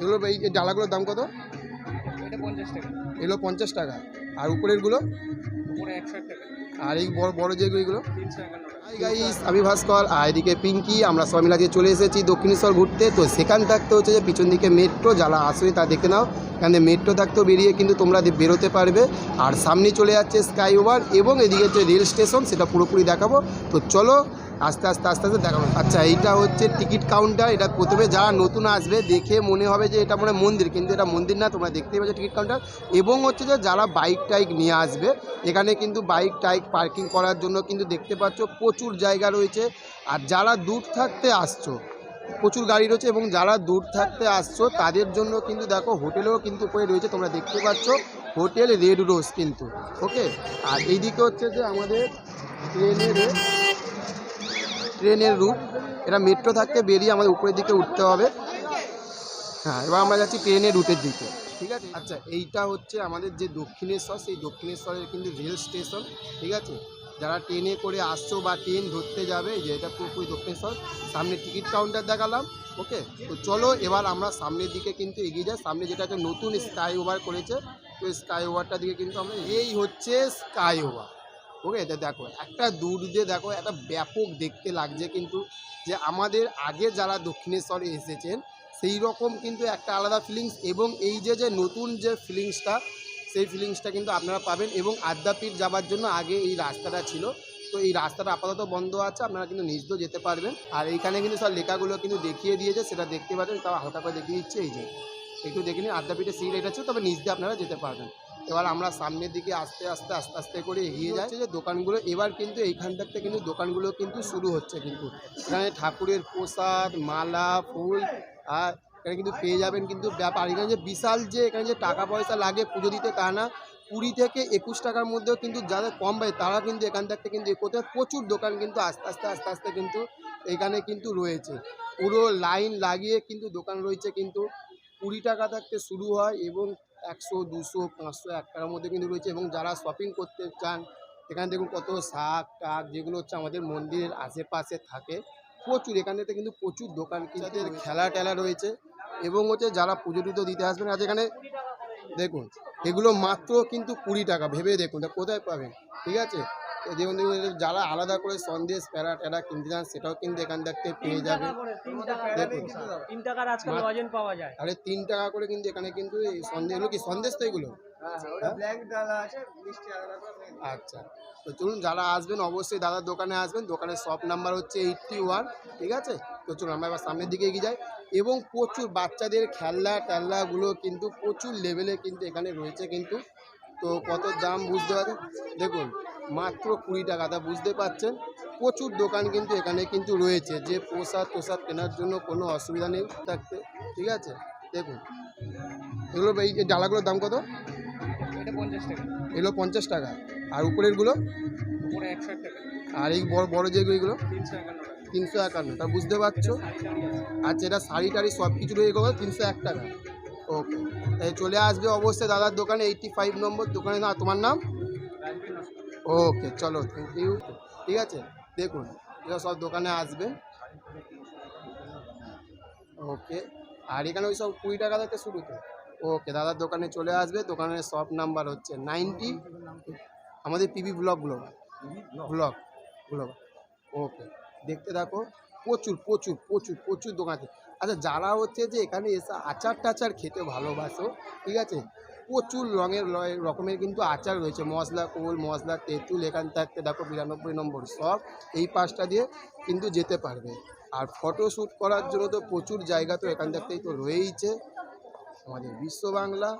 এগুলো এই ডালাগুলোর দাম কত? এটা পঞ্চাশ টাকা। এগুলো পঞ্চাশ টাকা। আর উপরেরগুলো আর এই বড় বড় যেগুলো এগুলো? হাই গাইস আমি ভাস্কর আর এদিকে পিঙ্কি আমরা সবাই মিলে আজকে চলে এসেছি দক্ষিণেশ্বর ঘুরতে। তো সেখান থাকতে হচ্ছে যে পিছন দিকে মেট্রো যারা আসবে তা দেখে নাও। এখানে মেট্রো থাকতেও বেরিয়ে কিন্তু তোমরা বেরোতে পারবে। আর সামনে চলে যাচ্ছে স্কাই ওভার এবং এদিকে যে রেল স্টেশন সেটা পুরোপুরি দেখাবো। তো চলো আস্তে আস্তে আস্তে আস্তে দেখাবো। আচ্ছা এইটা হচ্ছে টিকিট কাউন্টার। এটা প্রথমে যারা নতুন আসবে, দেখে মনে হবে যে এটা মানে মন্দির, কিন্তু এটা মন্দির না, তোমরা দেখতেই পাচ্ছ টিকিট কাউন্টার। এবং হচ্ছে যে যারা বাইক টাইক নিয়ে আসবে, এখানে কিন্তু বাইক টাইক পার্কিং করার জন্য কিন্তু দেখতে পাচ্ছ প্রচুর জায়গা রয়েছে। আর যারা দূর থাকতে আসছো, প্রচুর গাড়ি রয়েছে এবং যারা দূর থাকতে আসছো, তাদের জন্য কিন্তু দেখো হোটেলও কিন্তু উপরে রয়েছে, তোমরা দেখতে পাচ্ছ হোটেল রেড রোজ কিন্তু ওকে আর এইদিকে হচ্ছে যে আমাদের ট্রেনের ট্রেনের রুট এটা মেট্রো থাকতে বেরিয়ে আমাদের উপরের দিকে উঠতে হবে। হ্যাঁ এবার আমরা যাচ্ছি ট্রেনের রুটের দিকে, ঠিক আছে? আচ্ছা এইটা হচ্ছে আমাদের যে দক্ষিণেশ্বর, সেই দক্ষিণেশ্বরের কিন্তু রেল স্টেশন, ঠিক আছে? যারা ট্রেনে করে আসছো বা ট্রেন ধরতে যাবে, যে এটা পুরোপুরি দক্ষিণেশ্বর, সামনে টিকিট কাউন্টার দেখালাম, ওকে? তো চলো, এবার আমরা সামনের দিকে কিন্তু এগিয়ে যাই। সামনে যেটা হচ্ছে নতুন স্কাই ওভার করেছে, তো স্কাই ওভারটার দিকে কিন্তু আমরা এই হচ্ছে স্কাই ওভার ওকে এটা দেখো, একটা দূর দিয়ে দেখো, একটা ব্যাপক দেখতে লাগছে কিন্তু যে আমাদের আগে যারা দক্ষিণেশ্বরে এসেছেন সেই রকম কিন্তু একটা আলাদা ফিলিংস এবং এই যে যে নতুন যে ফিলিংসটা সেই ফিলিংসটা কিন্তু আপনারা পাবেন এবং আদ্যাপীঠ যাবার জন্য আগে এই রাস্তাটা ছিল। তো এই রাস্তাটা আপাতত বন্ধ আছে, আপনারা কিন্তু নিজ যেতে পারবেন। আর এইখানে কিন্তু সব লেখাগুলো কিন্তু দেখিয়ে দিয়েছে, সেটা দেখতে পাচ্ছেন, তাও হালকা করে দেখিয়ে দিচ্ছে, এই যে, একটু দেখে নিন, আদ্যাপীঠের সিট এটা ছিল, তবে নিজ দিয়ে আপনারা যেতে পারবেন। এবার আমরা সামনের দিকে আস্তে আস্তে আস্তে আস্তে করে এগিয়ে যাচ্ছে যে দোকানগুলো এবার কিন্তু এইখান থেকে কিন্তু দোকানগুলো কিন্তু শুরু হচ্ছে কিন্তু। এখানে ঠাকুরের প্রসাদ, মালা, ফুল, আর এখানে কিন্তু পেয়ে যাবেন কিন্তু ব্যাপার। এখানে যে বিশাল যে এখানে যে টাকা পয়সা লাগে পুজো দিতে তা না, কুড়ি থেকে একুশ টাকার মধ্যেও কিন্তু যাদের কম পায় তারা কিন্তু এখান থেকে কিন্তু কোথায় প্রচুর দোকান কিন্তু আস্তে আস্তে আস্তে আস্তে কিন্তু এখানে কিন্তু রয়েছে। পুরো লাইন লাগিয়ে কিন্তু দোকান রয়েছে কিন্তু। কুড়ি টাকা থাকতে শুরু হয় এবং একশো দুশো পাঁচশো এক টাকার মধ্যে কিন্তু রয়েছে এবং যারা শপিং করতে চান এখানে দেখুন কত শাক টাক যেগুলো হচ্ছে আমাদের মন্দিরের আশেপাশে থাকে প্রচুর। এখানেতে থেকে কিন্তু প্রচুর দোকান কিন্তু খেলা টেলা রয়েছে এবং হচ্ছে যারা পুজো টুজো দিতে আসবেন আজ এখানে দেখুন এগুলো মাত্র কিন্তু কুড়ি টাকা। ভেবে দেখুন তা কোথায় পাবেন ঠিক আছে? দেখুন দেখুন যারা আলাদা করে সন্দেশ প্যারা ট্যারা কিনতে চান সেটাও কিন্তু এখান থেকে পেয়ে যাবে। দেখুন। তিন টাকার আজকাল মাত্র- ওজন পাওয়া যায়। তাহলে তিন টাকা করে কিন্তু এখানে কিন্তু এই সন্দেশ এগুলো কি সন্দেশ তো এগুলো? আচ্ছা তো চলুন যারা আসবেন অবশ্যই দাদার দোকানে আসবেন দোকানের শপ নাম্বার হচ্ছে এইটটি ওয়ান ঠিক আছে? তো চলুন আমরা এবার সামনের দিকে এগিয়ে যাই। এবং প্রচুর বাচ্চাদের খেলনা টেলনাগুলো কিন্তু প্রচুর লেভেলে কিন্তু এখানে রয়েছে কিন্তু। তো কত দাম বুঝতে পারছেন? দেখুন মাত্র কুড়ি টাকা। তা বুঝতে পারছেন? প্রচুর দোকান কিন্তু এখানে কিন্তু রয়েছে। যে প্রসাদ তোসাদ কেনার জন্য কোনো অসুবিধা নেই থাকতে। ঠিক আছে? দেখুন। এগুলো এই ডালাগুলোর দাম কত? এগুলো পঞ্চাশ টাকা। আর উপরেরগুলো? উপরে আর এই বড় বড় যেগুলো এগুলো? তিনশো একান্ন। তা বুঝতে পারছ? আচ্ছা এটা শাড়ি টাড়ি সব কিছু রয়ে গেলো। তিনশো এক টাকা। ওকে। তাই চলে আসবে অবশ্যই দাদার দোকানে। এইটটি ফাইভ নম্বর দোকানে। না তোমার নাম? ওকে, চলো থ্যাংক ইউ ঠিক আছে? দেখুন, এরা সব দোকানে আসবেন ওকে, আর এখানে ওই সব কুড়ি টাকা থেকে শুরু তো। ওকে, দাদার দোকানে চলে আসবে। দোকানের শপ নাম্বার হচ্ছে নাইনটি আমাদের PB blog blog blog blog okay, দেখতে থাকো। প্রচুর প্রচুর প্রচুর প্রচুর দোকান আছে। আচ্ছা যারা হচ্ছে যে এখানে এসে আচার টাচার খেতে ভালোবাসো, ঠিক আছে? প্রচুর রঙের রকমের কিন্তু আচার রয়েছে। মশলা কোল মশলা, তেঁতুল, এখান থাকতে দেখো বিরানব্বই নম্বর সব এই পাশটা দিয়ে কিন্তু যেতে পারবে। আর ফটো শ্যুট করার জন্য তো প্রচুর জায়গা তো এখান থাকতেই তো রয়েইছে। আমাদের বিশ্ব বাংলা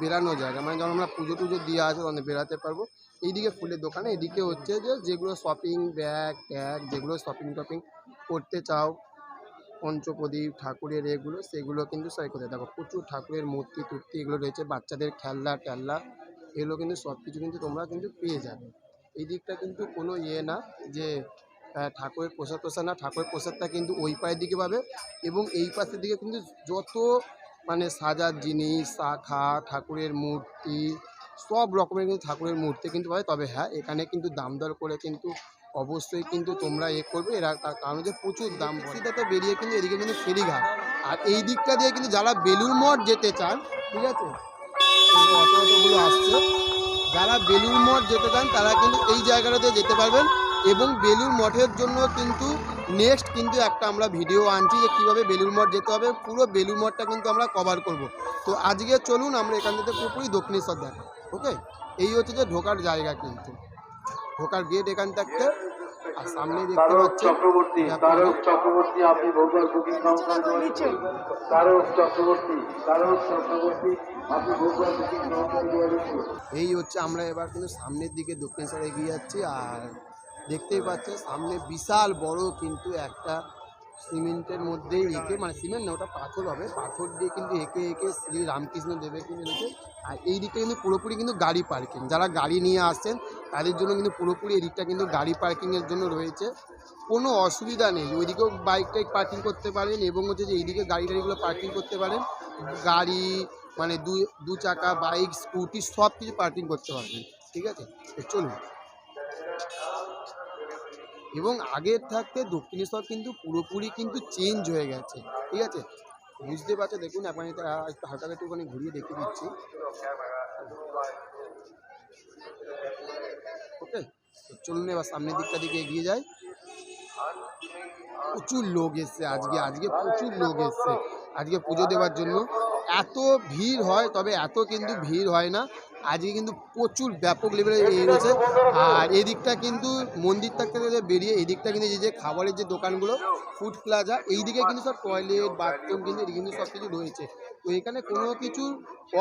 বেরানো জায়গা মানে যখন আমরা পুজো টুজো দিয়ে আসব, তখন বেরাতে পারব। এইদিকে ফুলের দোকানে এদিকে হচ্ছে যে যেগুলো শপিং ব্যাগ ট্যাগ যেগুলো শপিং টপিং করতে চাও, পঞ্চপ্রদীপ, ঠাকুরের এগুলো, সেগুলো কিন্তু সবাই করতে দেখো, প্রচুর ঠাকুরের মূর্তি টুর্তি এগুলো রয়েছে, বাচ্চাদের খেলনা টেলনা, এগুলো কিন্তু সব কিছু কিন্তু তোমরা কিন্তু পেয়ে যাবে। এই দিকটা কিন্তু কোনো ইয়ে না যে ঠাকুরের প্রসাদ প্রসাদ না, ঠাকুরের প্রসাদটা কিন্তু ওই পায়ের দিকে পাবে এবং এই পাশের দিকে কিন্তু যত মানে সাজার জিনিস, শাখা, ঠাকুরের মূর্তি, সব রকমের কিন্তু ঠাকুরের মূর্তি কিন্তু পাবে। তবে হ্যাঁ এখানে কিন্তু দাম দর করে কিন্তু অবশ্যই কিন্তু তোমরা এ করবে। এরা তার কারণ হচ্ছে প্রচুর দাম সিটাতে বেরিয়ে কিন্তু এদিকে কিন্তু ফেরিঘাট। আর এই দিকটা দিয়ে কিন্তু যারা বেলুর মঠ যেতে চান, ঠিক আছে? অটো অটোগুলো আসছে। যারা বেলুর মঠ যেতে চান, তারা কিন্তু এই জায়গাটাতে যেতে পারবেন। এবং বেলুর মঠের জন্য কিন্তু নেক্সট কিন্তু একটা আমরা ভিডিও আনছি যে কীভাবে বেলুর মঠ যেতে হবে। পুরো বেলুর মঠটা কিন্তু আমরা কভার করব। তো আজকে চলুন আমরা এখান থেকে পুরোপুরি দক্ষিণেশ্বর দেখা ওকে এই হচ্ছে যে ঢোকার জায়গা কিন্তু। ঢোকার গেট এখান থেকে আর সামনে দেখতে তারক পাচ্ছেন চক্রবর্তী তারক চক্রবর্তী আপনি ভোগাল বুকিং কাউন্টার তারক চক্রবর্তী তারক চক্রবর্তী আপনি ভোগাল বুকিং কাউন্টার এই হচ্ছে আমরা এবার কিন্তু সামনের দিকে দক্ষিণেশ্বর এগিয়ে যাচ্ছি আর দেখতেই পাচ্ছেন, সামনে বিশাল বড় কিন্তু একটা সিমেন্টের মধ্যেই এঁকে মানে সিমেন্ট না, ওটা পাথর হবে। পাথর দিয়ে কিন্তু এঁকে এঁকে শ্রী রামকৃষ্ণ দেবের কিন্তু রয়েছে আর এই দিকটা কিন্তু পুরোপুরি কিন্তু গাড়ি পার্কিং। যারা গাড়ি নিয়ে আসছেন, তাদের জন্য কিন্তু পুরোপুরি এই দিকটা কিন্তু গাড়ি পার্কিংয়ের জন্য রয়েছে। কোনো অসুবিধা নেই। ওইদিকেও বাইক টাইক পার্কিং করতে পারেন এবং হচ্ছে যে এইদিকে গাড়ি টাড়িগুলো পার্কিং করতে পারেন। গাড়ি মানে দু দু চাকা, বাইক, স্কুটি সব কিছু পার্কিং করতে পারবেন। ঠিক আছে? চলুন। এবং আগের থাকতে দক্ষিণেশ্বর কিন্তু পুরোপুরি কিন্তু চেঞ্জ হয়ে গেছে, ঠিক আছে? বুঝতে পারছ? দেখুন এটা একটু হালকা একটুখানি ঘুরিয়ে দেখিয়ে দিচ্ছি। ওকে চলুন এবার সামনের দিকটা দিকে এগিয়ে যাই। প্রচুর লোক এসছে আজকে আজকে প্রচুর লোক এসছে। আজকে পুজো দেওয়ার জন্য। এত ভিড় হয়, তবে এত কিন্তু ভিড় হয় না। আজকে কিন্তু প্রচুর ব্যাপক লেভেলে রয়েছে আর এদিকটা কিন্তু মন্দির থেকে যে বেরিয়ে এদিকটা কিন্তু এই যে খাবারের যে দোকানগুলো ফুড প্লাজা এইদিকে কিন্তু সব টয়লেট বাথরুম কিন্তু কিন্তু সব কিছু রয়েছে। তো এখানে কোনো কিছুর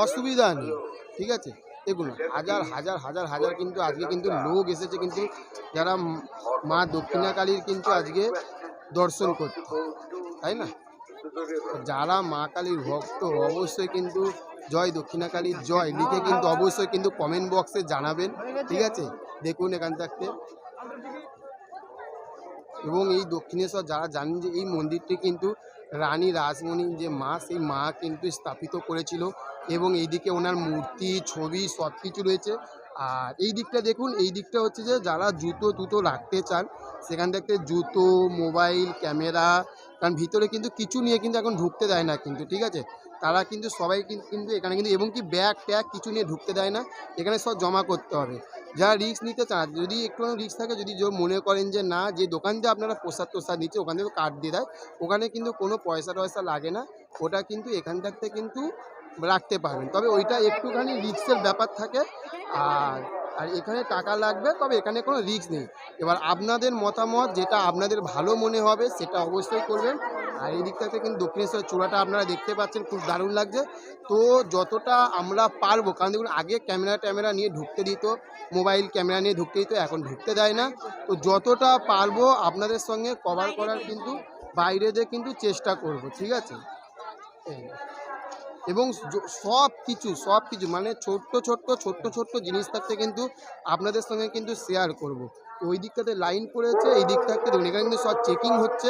অসুবিধা নেই, ঠিক আছে? দেখুন, হাজার হাজার হাজার হাজার কিন্তু আজকে কিন্তু লোক এসেছে কিন্তু যারা মা দক্ষিণাকালীর কিন্তু আজকে দর্শন করতে, তাই না? যারা মা কালীর ভক্ত, অবশ্যই কিন্তু জয় দক্ষিণাকালীর জয় লিখে কিন্তু অবশ্যই কিন্তু কমেন্ট বক্সে জানাবেন, ঠিক আছে? দেখুন এখান থাকতে এবং এই দক্ষিণেশ্বর, যারা জানেন যে এই মন্দিরটি কিন্তু রানী রাসমণির যে মা, সেই মা কিন্তু স্থাপিত করেছিল এবং এইদিকে ওনার মূর্তি, ছবি সব কিছু রয়েছে। আর এই দিকটা দেখুন, এই দিকটা হচ্ছে যে যারা জুতো টুতো রাখতে চান, সেখান থেকে জুতো, মোবাইল, ক্যামেরা, কারণ ভিতরে কিন্তু কিছু নিয়ে কিন্তু এখন ঢুকতে দেয় না কিন্তু, ঠিক আছে? তারা কিন্তু সবাই কিন- কিন্তু এখানে কিন্তু, এবং কি ব্যাগ ট্যাগ কিছু নিয়ে ঢুকতে দেয় না, এখানে সব জমা করতে হবে। যারা রিস্ক নিতে চান, যদি একটু রিস্ক থাকে, যদি মনে করেন যে না, যে দোকান দিয়ে আপনারা প্রসাদ তোসাদ নিচ্ছে, ওখান থেকে কার্ড দিয়ে দেয়, ওখানে কিন্তু কোনো পয়সা টয়সা লাগে না, ওটা কিন্তু এখান থাকতে কিন্তু রাখতে পারবেন। তবে ওইটা একটুখানি রিক্সের ব্যাপার থাকে, আর আর এখানে টাকা লাগবে, তবে এখানে কোনো রিস্ক নেই। এবার আপনাদের মতামত, যেটা আপনাদের ভালো মনে হবে, সেটা অবশ্যই করবেন। আর এই দিকটাতে কিন্তু দক্ষিণেশ্বর চূড়াটা আপনারা দেখতে পাচ্ছেন, খুব দারুণ লাগছে। তো যতটা আমরা পারব, কারণ দেখুন, আগে ক্যামেরা ট্যামেরা নিয়ে ঢুকতে দিত, মোবাইল ক্যামেরা নিয়ে ঢুকতে দিত, এখন ঢুকতে দেয় না। তো যতটা পারব আপনাদের সঙ্গে কভার করার কিন্তু বাইরে দিয়ে কিন্তু চেষ্টা করব, ঠিক আছে? এবং সব কিছু সব কিছু মানে ছোট্ট ছোট্ট ছোট্ট ছোট্ট জিনিস থাকতে কিন্তু আপনাদের সঙ্গে কিন্তু শেয়ার করব। তো ওই দিকটাতে লাইন পড়েছে, এই দিক থাকতে দেখুন, এখানে কিন্তু সব চেকিং হচ্ছে।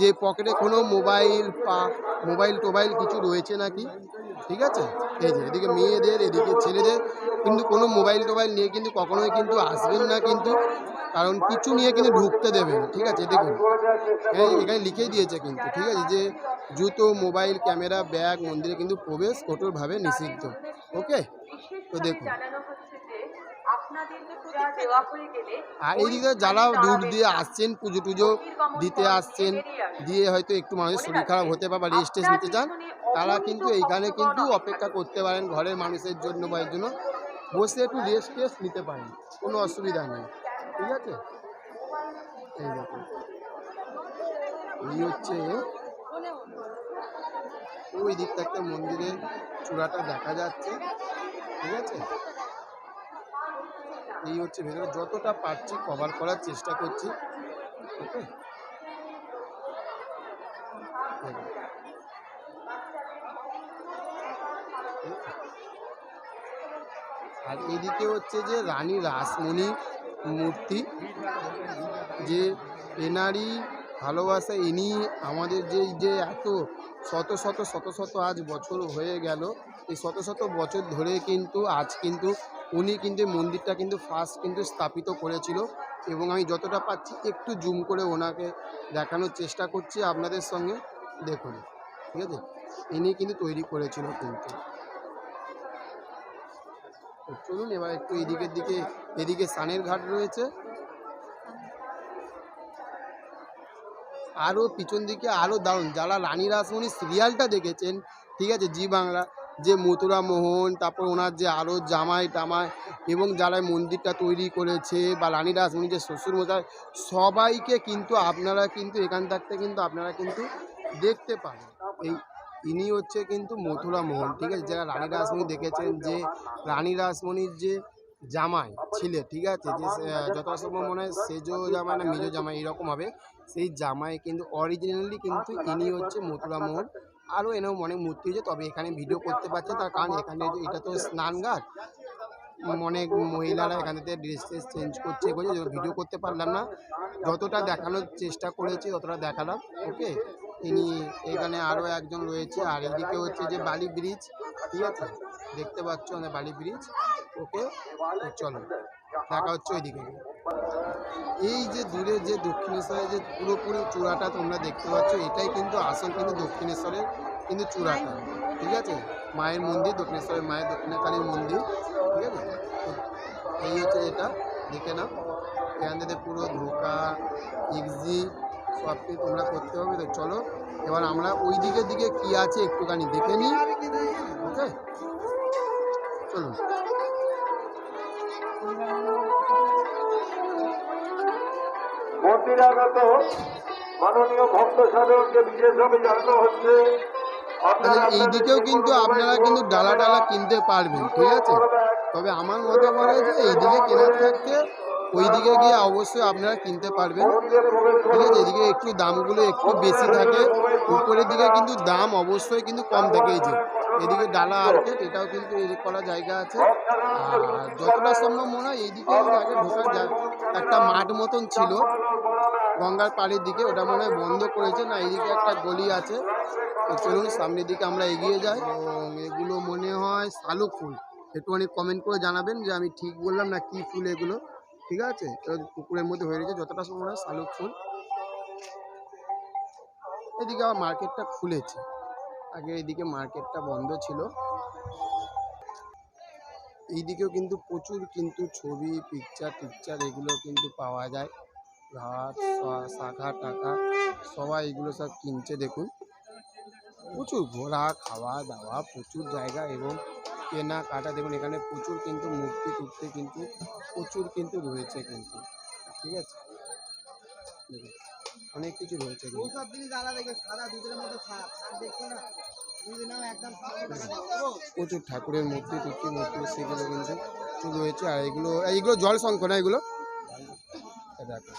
যে পকেটে কোনো মোবাইল পা, মোবাইল টোবাইল কিছু রয়েছে নাকি? ঠিক আছে? এই যে এদিকে মেয়েদের, এদিকে ছেলেদের, কিন্তু কোনো মোবাইল টোবাইল নিয়ে কিন্তু কখনোই কিন্তু আসবেন না কিন্তু, কারণ কিছু নিয়ে কিন্তু ঢুকতে দেবেন, ঠিক আছে? দেখুন এখানে লিখেই দিয়েছে কিন্তু, ঠিক আছে? যে জুতো, মোবাইল, ক্যামেরা, ব্যাগ, মন্দিরে কিন্তু প্রবেশ কঠোরভাবে নিষিদ্ধ, ওকে? তো দেখুন জানানো হচ্ছে যে আপনাদেরকে পূজা দেওয়া হয়ে গেলে আর এইদিকে যারা দূর দিয়ে আসছেন পুজো টুজো দিতে আসছেন দিয়ে হয়তো একটু মানুষের শরীর খারাপ হতে পারে বা রেস্ট নিতে চান তারা কিন্তু এইখানে কিন্তু অপেক্ষা করতে পারেন ঘরের মানুষের জন্য বা এর জন্য। বসে একটু রেস্ট টেস্ট নিতে পারেন কোনো অসুবিধা নেই। ঠিক আছে? এই দেখুন। এই হচ্ছে ওই দিক থেকে মন্দিরের চূড়াটা দেখা যাচ্ছে। ঠিক আছে? এই হচ্ছে ভেতরে যতটা পারছি কভার করার চেষ্টা করছি। ওকে আর এদিকে হচ্ছে যে রানী রাসমণি মূর্তি, যে এনারই ভালোবাসা, ইনি আমাদের যে যে এত শত শত শত শত আজ বছর হয়ে গেল। এই শত শত বছর ধরে কিন্তু, আজ কিন্তু উনি কিন্তু মন্দিরটা কিন্তু ফার্স্ট কিন্তু স্থাপিত করেছিল এবং আমি যতটা পাচ্ছি একটু জুম করে ওনাকে দেখানোর চেষ্টা করছি আপনাদের সঙ্গে। দেখুন, ঠিক আছে? ইনি কিন্তু তৈরি করেছিল কিন্তু। চলুন এবার একটু এদিকের দিকে, এদিকে সানের ঘাট রয়েছে। আরও পিছন দিকে আরও দারুণ, যারা রানী রাসমণি সিরিয়ালটা দেখেছেন, ঠিক আছে? জি বাংলা। যে মথুরা মোহন, তারপর ওনার যে আরও জামাই টামাই এবং যারা মন্দিরটা তৈরি করেছে বা রানী রাসমণি যে শ্বশুর মশাই সবাইকে কিন্তু আপনারা কিন্তু এখান থাকতে কিন্তু আপনারা কিন্তু দেখতে পাবেন। এই ইনি হচ্ছে কিন্তু মথুরা মোহন, ঠিক আছে? যারা রানী রাসমণি দেখেছেন যে রানী রাসমণির যে জামাই ছিলে, ঠিক আছে? যে সে- যতটা সম্ভব মনে হয় সেজো জামাই না মেজো জামাই, এরকম হবে। সেই জামাই কিন্তু অরিজিনালি কিন্তু ইনি হচ্ছে মথুরা মোহন আরও এনেও অনেক মূর্তি হয়েছে তবে এখানে ভিডিও করতে পারছে তার কারণ এখানে এটা তো স্নানঘাট অনেক মহিলারা এখান থেকে ড্রেস ট্রেস চেঞ্জ করছে যেগুলো ভিডিও করতে পারলাম না। যতটা দেখানোর চেষ্টা করেছি, ততটা দেখালাম ওকে তিনি এখানে আরও একজন রয়েছে, আর এদিকে হচ্ছে যে বালি ব্রিজ ঠিক আছে? দেখতে পাচ্ছ বালি ব্রিজ ওকে চলো, দেখা হচ্ছে ওইদিকে। এই যে দূরে যে দক্ষিণেশ্বরের যে পুরোপুরি চূড়াটা তোমরা দেখতে পাচ্ছ, এটাই কিন্তু আসল কিন্তু দক্ষিণেশ্বরের কিন্তু চূড়াটা। ঠিক আছে? মায়ের মন্দির, দক্ষিণেশ্বরের মায়ের দক্ষিণাকালীর মন্দির। ঠিক আছে? এই হচ্ছে এটা, দেখে নাও। এখান থেকে পুরো ঢোকা এক্সিট সব কিছু তোমরা করতে হবে। তো চলো, এবার আমরা ওই দিকের দিকে কি আছে একটুখানি দেখে নিই। ওকে? চলুন। মন্দিরাগত মাননীয় ভক্ত সাধককে বিশেষভাবে জানানো হচ্ছে। তাহলে এই দিকেও কিন্তু আপনারা কিন্তু ডালা ডালা কিনতে পারবেন ঠিক আছে? তবে আমার মতে বলে যে এইদিকে কেনার থাকতে ওই দিকে গিয়ে অবশ্যই আপনারা কিনতে পারবেন। ঠিক আছে এদিকে একটু দামগুলো একটু বেশি থাকে। উপরের দিকে কিন্তু দাম অবশ্যই কিন্তু কম থাকে এই যে। এদিকে ডালা আর্কেট এটাও কিন্তু এদিক করা জায়গা আছে। আর যতটা সম্ভব মনে হয় এইদিকে আগে ঢোকার একটা মাঠ মতন ছিল। গঙ্গার পাড়ের দিকে, ওটা মনে হয় বন্ধ করেছে না, এইদিকে একটা গলি আছে। তো চলুন, সামনের দিকে আমরা এগিয়ে যাই। এগুলো মনে হয় শালুক ফুল। একটুখানি কমেন্ট করে জানাবেন যে আমি ঠিক বললাম না কি ফুল এগুলো। ঠিক আছে? পুকুরের মধ্যে হয়ে রয়েছে যতটা সময় শালুক ফুল। এদিকে আবার মার্কেটটা খুলেছে। আগে এদিকে মার্কেটটা বন্ধ ছিল। এইদিকেও কিন্তু প্রচুর কিন্তু ছবি পিকচার টিকচার এগুলো কিন্তু পাওয়া যায়। ঘাট শাখা টাকা সবাই এগুলো সব কিনছে দেখুন। প্রচুর ঘোরা খাওয়া দাওয়া প্রচুর জায়গা এবং কেনাকাটা দেখুন এখানে প্রচুর কিন্তু মূর্তি টুর্তি কিন্তু প্রচুর কিন্তু রয়েছে কিন্তু ঠিক আছে? অনেক কিছু রয়েছে প্রচুর ঠাকুরের মূর্তি টুর্তি মূর্তি সেগুলো কিন্তু রয়েছে আর এগুলো এইগুলো জল শঙ্খ না এগুলো? দেখো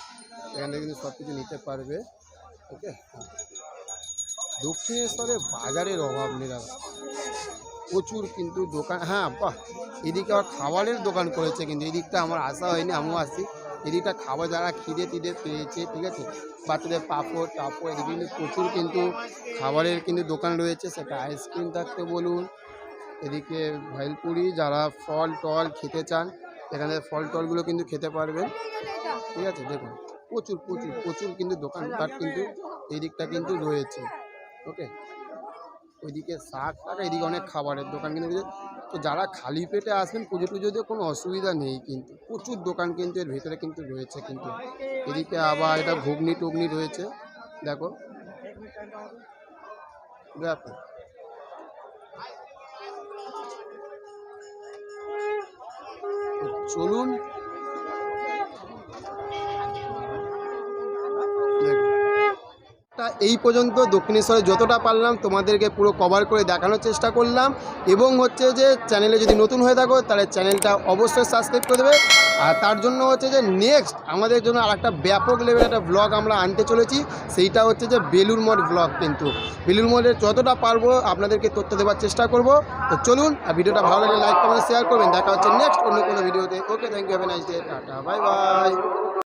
এখান কিন্তু সব কিছু নিতে পারবে ওকে দক্ষিণেশ্বরে বাজারের অভাব নেই দাদা। প্রচুর কিন্তু দোকান হ্যাঁ বাহ, এদিকে আবার খাবারের দোকান করেছে কিন্তু, এদিকটা আমার আসা হয়নি, আমিও আসি এদিকটা খাবার যারা খিদে টিদে পেয়েছে, ঠিক আছে? বাচ্চাদের পাঁপড়, টাপড়, এদিকে কিন্তু প্রচুর কিন্তু খাবারের কিন্তু দোকান রয়েছে, সেটা আইসক্রিম থাকতে বলুন, এদিকে ভেলপুরি, যারা ফল টল খেতে চান, এখানে ফল টলগুলো কিন্তু খেতে পারবেন। ঠিক আছে? দেখুন, প্রচুর প্রচুর প্রচুর কিন্তু দোকানপাট কিন্তু এই দিকটা কিন্তু রয়েছে, ওকে? ওইদিকে শাক টাক এদিকে অনেক খাবারের দোকান কিন্তু তো যারা খালি পেটে আসবেন, পুজো টুজোতে কোনো অসুবিধা নেই কিন্তু, প্রচুর দোকান কিন্তু এর ভেতরে কিন্তু রয়েছে কিন্তু। এদিকে আবার এটা ঘুগনি টুগনি রয়েছে, দেখো। দেখো। চলুন দেখুন। তা এই পর্যন্ত দক্ষিণেশ্বরে যতটা পারলাম তোমাদেরকে পুরো কভার করে দেখানোর চেষ্টা করলাম। এবং হচ্ছে যে চ্যানেলে যদি নতুন হয়ে থাকো, তাহলে চ্যানেলটা অবশ্যই সাবস্ক্রাইব করে দেবে। আর তার জন্য হচ্ছে যে নেক্সট আমাদের জন্য আর একটা ব্যাপক লেভেল একটা ব্লগ আমরা আনতে চলেছি। সেইটা হচ্ছে যে বেলুর মঠ ব্লগ কিন্তু। বেলুর মঠের যতটা পারব আপনাদেরকে তথ্য দেওয়ার চেষ্টা করব। তো চলুন, আর ভিডিওটা ভালো লাগলে লাইক কমেন্ট শেয়ার করবেন। দেখা হচ্ছে নেক্সট অন্য কোনো ভিডিওতে okay thank you have a nice day tata bye bye